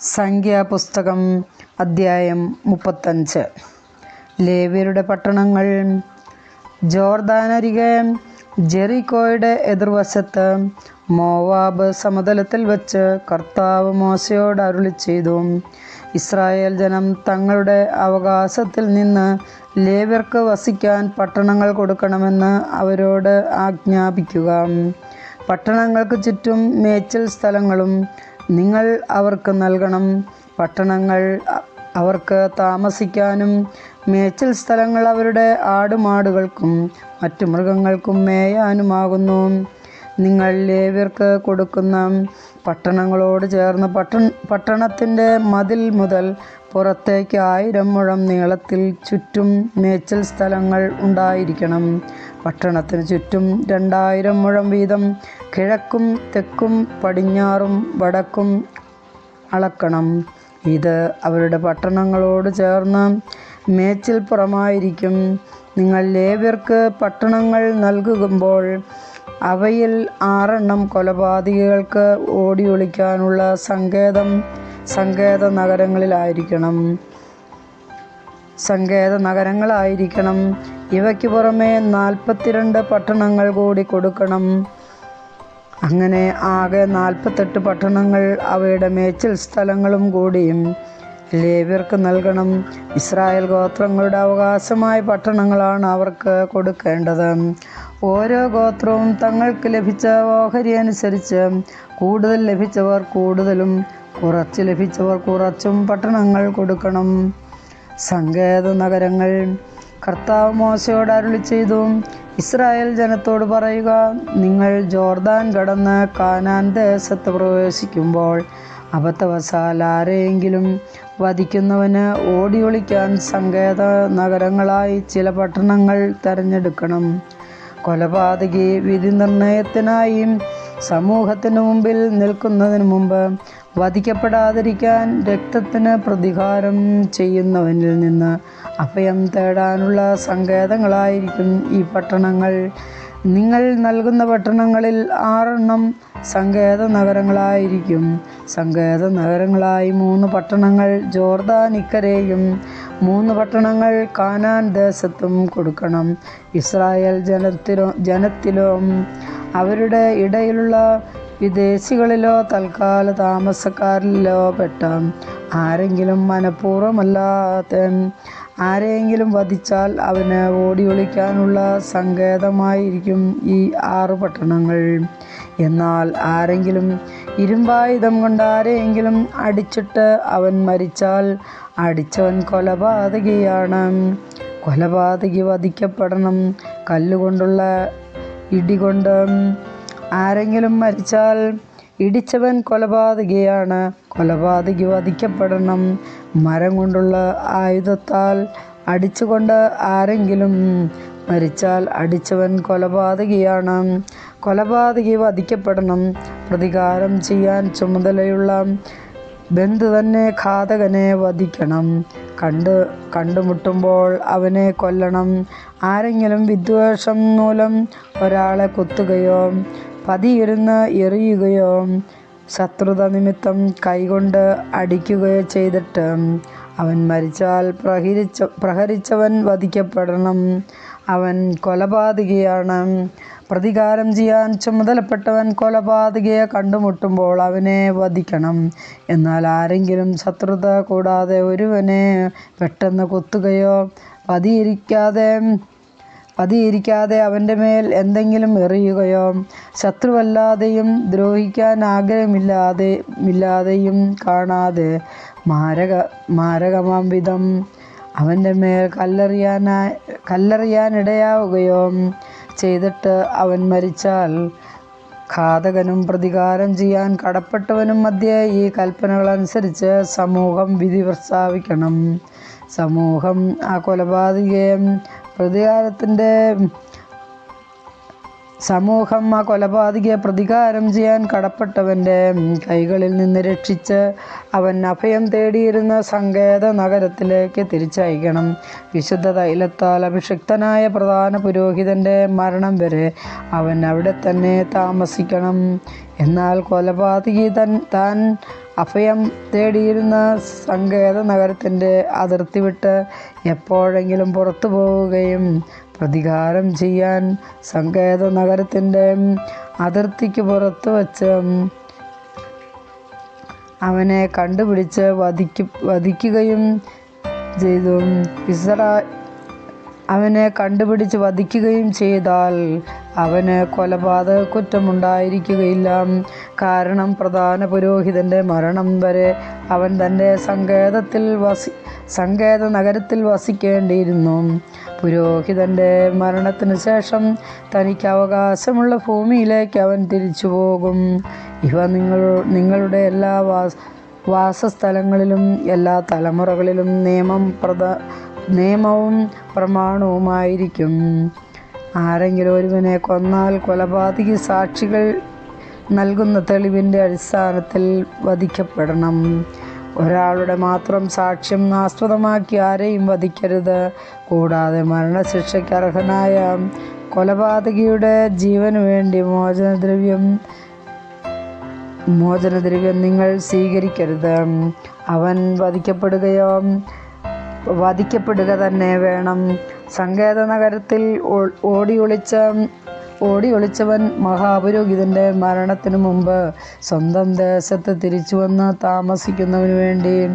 സംഖ്യാപുസ്തകം അദ്ധ്യായം മുപ്പത്തഞ്ച്. ലേവ്യരുടെ പട്ടണങ്ങൾ. ജോർദാനരികെ ജെറിക്കോയുടെ എതിർവശത്ത് മോവാബ് സമതലത്തിൽ വച്ച് കർത്താവ് മോശയോട് അരുളി ചെയ്തു. ഇസ്രായേൽ ജനം തങ്ങളുടെ അവകാശത്തിൽ നിന്ന് ലേവ്യർക്ക് വസിക്കാൻ പട്ടണങ്ങൾ കൊടുക്കണമെന്ന് അവരോട് ആജ്ഞാപിക്കുക. പട്ടണങ്ങൾക്ക് ചുറ്റും മേച്ചിൽ സ്ഥലങ്ങളും നിങ്ങൾ അവർക്ക് നൽകണം പട്ടണങ്ങൾ അവർക്ക് താമസിക്കാനും മേച്ചിൽ സ്ഥലങ്ങൾ അവരുടെ ആടുമാടുകൾക്കും മറ്റു മൃഗങ്ങൾക്കും മേയാനുമാകുന്നു. നിങ്ങൾ ലേവ്യർക്ക് കൊടുക്കുന്ന പട്ടണങ്ങളോട് ചേർന്ന് പട്ടണ പട്ടണത്തിന്റെ മതിൽ മുതൽ പുറത്തേക്ക് ആയിരം മുഴം നീളത്തിൽ ചുറ്റും മേച്ചൽ സ്ഥലങ്ങൾ ഉണ്ടായിരിക്കണം. പട്ടണത്തിന് ചുറ്റും രണ്ടായിരം മുഴം വീതം കിഴക്കും തെക്കും പടിഞ്ഞാറും വടക്കും അളക്കണം. ഇത് അവരുടെ പട്ടണങ്ങളോട് ചേർന്ന് മേച്ചിൽപ്പുറമായിരിക്കും. നിങ്ങൾ ലേവ്യർക്ക് പട്ടണങ്ങൾ നൽകുമ്പോൾ അവയിൽ ആറെണ്ണം കൊലപാതകികൾക്ക് ഓടിയൊളിക്കാനുള്ള സങ്കേതം സങ്കേത നഗരങ്ങളിലായിരിക്കണം സങ്കേത നഗരങ്ങളായിരിക്കണം ഇവയ്ക്ക് പുറമെ നാൽപ്പത്തിരണ്ട് പട്ടണങ്ങൾ കൂടി കൊടുക്കണം. അങ്ങനെ ആകെ നാൽപ്പത്തെട്ട് പട്ടണങ്ങൾ അവയുടെ മേച്ചിൽ സ്ഥലങ്ങളും കൂടിയും ലേവ്യർക്ക് നൽകണം. ഇസ്രായേൽ ഗോത്രങ്ങളുടെ അവകാശമായ പട്ടണങ്ങളാണ് അവർക്ക് കൊടുക്കേണ്ടത്. ഓരോ ഗോത്രവും തങ്ങൾക്ക് ലഭിച്ച ഓഹരി അനുസരിച്ച് കൂടുതൽ ലഭിച്ചവർ കൂടുതലും കുറച്ച് ലഭിച്ചവർ കുറച്ചും പട്ടണങ്ങൾ കൊടുക്കണം. സങ്കേത നഗരങ്ങൾ കർത്താവ് മോശയോട് അരുളി ചെയ്തു. ഇസ്രായേൽ ജനത്തോട് പറയുക നിങ്ങൾ ജോർദാൻ കടന്ന് കാനാൻ ദേശത്ത് പ്രവേശിക്കുമ്പോൾ അബദ്ധവശാൽ ആരെയെങ്കിലും വധിക്കുന്നവന് ഓടിയൊളിക്കാൻ സങ്കേത നഗരങ്ങളായി ചില പട്ടണങ്ങൾ തിരഞ്ഞെടുക്കണം. കൊലപാതകി വിധി നിർണയത്തിനായി സമൂഹത്തിന് മുമ്പിൽ നിൽക്കുന്നതിന് മുമ്പ് വധിക്കപ്പെടാതിരിക്കാൻ രക്തത്തിന് പ്രതികാരം ചെയ്യുന്നവനിൽ നിന്ന് അഭയം തേടാനുള്ള സങ്കേതങ്ങളായിരിക്കും ഈ പട്ടണങ്ങൾ. നിങ്ങൾ നൽകുന്ന പട്ടണങ്ങളിൽ ആറെണ്ണം സങ്കേത നഗരങ്ങളായിരിക്കും സങ്കേത നഗരങ്ങളായി മൂന്ന് പട്ടണങ്ങൾ ജോർദാൻ ഇക്കരെയും മൂന്ന് പട്ടണങ്ങൾ കാനാൻ ദേശത്തും കൊടുക്കണം. ഇസ്രായേൽ ജനത്തിലോ ജനത്തിലോ അവരുടെ ഇടയിലുള്ള വിദേശികളിലോ തൽക്കാല താമസക്കാരിലോ പെട്ട. ആരെങ്കിലും മനഃപൂർവമല്ലാത്ത ആരെയെങ്കിലും വധിച്ചാൽ അവന് ഓടി ഒളിക്കാനുള്ള സങ്കേതമായിരിക്കും ഈ ആറ് പട്ടണങ്ങൾ. എന്നാൽ ആരെങ്കിലും ഇരുമ്പായുധം കൊണ്ട് ആരെയെങ്കിലും അടിച്ചിട്ട് അവൻ മരിച്ചാൽ അടിച്ചവൻ കൊലപാതകിയാണ്. കൊലപാതകി വധിക്കപ്പെടണം. കല്ലുകൊണ്ടുള്ള ഇടികൊണ്ട് ആരെങ്കിലും മരിച്ചാൽ ഇടിച്ചവൻ കൊലപാതകയാണ്. കൊലപാതകി വധിക്കപ്പെടണം. മരം കൊണ്ടുള്ള ആയുധത്താൽ അടിച്ചുകൊണ്ട് ആരെങ്കിലും മരിച്ചാൽ അടിച്ചവൻ കൊലപാതകിയാണ്. കൊലപാതകി വധിക്കപ്പെടണം. പ്രതികാരം ചെയ്യാൻ ചുമതലയുള്ള ബന്ധു തന്നെ ഘാതകനെ വധിക്കണം. കണ്ട് കണ്ടുമുട്ടുമ്പോൾ അവനെ കൊല്ലണം. ആരെങ്കിലും വിദ്വേഷം മൂലം ഒരാളെ കുത്തുകയോ പതിയിരുന്ന് എറിയുകയോ ശത്രുത നിമിത്തം കൈകൊണ്ട് അടിക്കുകയോ ചെയ്തിട്ട് അവൻ മരിച്ചാൽ പ്രഹരിച്ച പ്രഹരിച്ചവൻ വധിക്കപ്പെടണം. അവൻ കൊലപാതകയാണ്. പ്രതികാരം ചെയ്യാൻ ചുമതലപ്പെട്ടവൻ കൊലപാതകയെ കണ്ടുമുട്ടുമ്പോൾ അവനെ വധിക്കണം. എന്നാൽ ആരെങ്കിലും ശത്രുത കൂടാതെ ഒരുവനെ പെട്ടെന്ന് കൊത്തുകയോ പതിയിരിക്കാതെ പതിയിരിക്കാതെ അവന്റെ മേൽ എന്തെങ്കിലും എറിയുകയോ ശത്രുവല്ലാതെയും ദ്രോഹിക്കാൻ ആഗ്രഹമില്ലാതെ ഇല്ലാതെയും കാണാതെ മാരക മാരകമാം വിധം അവന്റെ മേൽ കല്ലെറിയാനായി കല്ലെറിയാനിടയാവുകയോ ചെയ്തിട്ട് അവൻ മരിച്ചാൽ ഘാതകനും പ്രതികാരം ചെയ്യാൻ കടപ്പെട്ടവനും മധ്യേ ഈ കൽപ്പനകളനുസരിച്ച് സമൂഹം വിധി പ്രസ്താവിക്കണം സമൂഹം ആ കൊലപാതകയെ പ്രതികാരത്തിന്റെ സമൂഹം ആ കൊലപാതകയെ പ്രതികാരം ചെയ്യാൻ കടപ്പെട്ടവന്റെ കൈകളിൽ നിന്ന് രക്ഷിച്ച് അവൻ അഭയം തേടിയിരുന്ന സങ്കേത നഗരത്തിലേക്ക് തിരിച്ചയക്കണം. വിശുദ്ധ തൈലത്താൽ അഭിഷിക്തനായ പ്രധാന പുരോഹിതന്റെ മരണം വരെ അവൻ അവിടെ തന്നെ താമസിക്കണം. എന്നാൽ കൊലപാതകി തൻ താൻ അഭയം തേടിയിരുന്ന സങ്കേത നഗരത്തിന്റെ അതിർത്തി വിട്ട് എപ്പോഴെങ്കിലും പുറത്തു പോവുകയും പ്രതികാരം ചെയ്യാൻ സങ്കേത നഗരത്തിന്റെ അതിർത്തിക്ക് പുറത്ത് വച്ച് അവനെ കണ്ടുപിടിച്ച് വധിക്കു വധിക്കുകയും ചെയ്തു. ഇസ്ര അവനെ കണ്ടുപിടിച്ച് വധിക്കുകയും ചെയ്താൽ അവന് കൊലപാതക കുറ്റമുണ്ടായിരിക്കുകയില്ല. കാരണം പ്രധാന പുരോഹിതന്റെ മരണം വരെ അവൻ തന്റെ സങ്കേതത്തിൽ വസി സങ്കേത നഗരത്തിൽ വസിക്കേണ്ടിയിരുന്നു. പുരോഹിതന്റെ മരണത്തിന് ശേഷം തനിക്ക് അവകാശമുള്ള ഭൂമിയിലേക്ക് അവൻ തിരിച്ചു പോകും. ഇവ നിങ്ങൾ നിങ്ങളുടെ എല്ലാ വാസ വാസസ്ഥലങ്ങളിലും എല്ലാ തലമുറകളിലും നിയമം പ്രധ നിയമവും പ്രമാണവുമായിരിക്കും. ആരെങ്കിലും ഒരുവനെ കൊന്നാൽ കൊലപാതകി സാക്ഷികൾ നൽകുന്ന തെളിവിന്റെ അടിസ്ഥാനത്തിൽ വധിക്കപ്പെടണം. ഒരാളുടെ മാത്രം സാക്ഷ്യം ആസ്പദമാക്കി ആരെയും വധിക്കരുത്. കൂടാതെ മരണശിക്ഷയ്ക്ക് അർഹനായ കൊലപാതകിയുടെ ജീവന് വേണ്ടി മോചനദ്രവ്യം മോചനദ്രവ്യം നിങ്ങൾ സ്വീകരിക്കരുത്. അവൻ വധിക്കപ്പെടുകയോ വധിക്കപ്പെടുക തന്നെ വേണം. സങ്കേത നഗരത്തിൽ ഓടിയൊളിച്ച ഓടി ഒളിച്ച ഓടി ഒളിച്ചവൻ മഹാപുരോഹിതന്റെ മരണത്തിനു മുമ്പ് സ്വന്തം ദേശത്ത് തിരിച്ചു വന്ന് താമസിക്കുന്നതിനു വേണ്ടി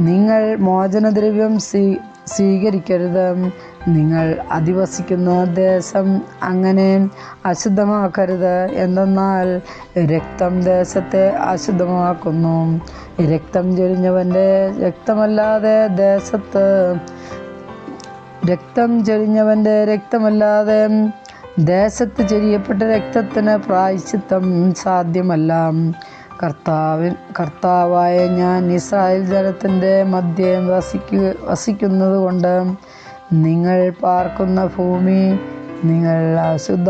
നിങ്ങൾ മോചനദ്രവ്യം സ്വീ സ്വീകരിക്കരുത്. നിങ്ങൾ അധിവസിക്കുന്ന ദേശം അങ്ങനെ അശുദ്ധമാക്കരുത്. എന്തെന്നാൽ രക്തം ദേശത്തെ അശുദ്ധമാക്കുന്നു. രക്തം ചൊരിഞ്ഞവന്റെ രക്തമല്ലാതെ ദേശത്ത് രക്തം ചൊരിഞ്ഞവന്റെ രക്തമല്ലാതെ ദേശത്ത് ചൊരിയപ്പെട്ട രക്തത്തിന് പ്രായശ്ചിത്തം സാധ്യമല്ല. കർത്താവിൻ കർത്താവായ ഞാൻ ഇസ്രായേൽ ജനത്തിന്റെ മദ്യം വസിക്കു വസിക്കുന്നത് കൊണ്ട് നിങ്ങൾ പാർക്കുന്ന ഭൂമി നിങ്ങൾ അശുദ്ധ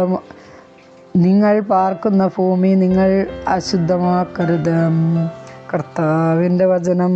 നിങ്ങൾ പാർക്കുന്ന ഭൂമി നിങ്ങൾ അശുദ്ധമാക്കരുത്. കർത്താവിന്റെ വചനം